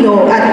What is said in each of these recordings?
retiro,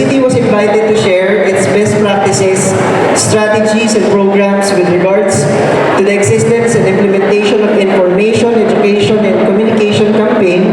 city was invited to share its best practices, strategies, and programs with regards to the existence and implementation of information, education, and communication campaign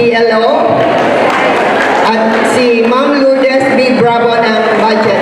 PLO at si Ma'am Lourdes B. Bravo ng budget.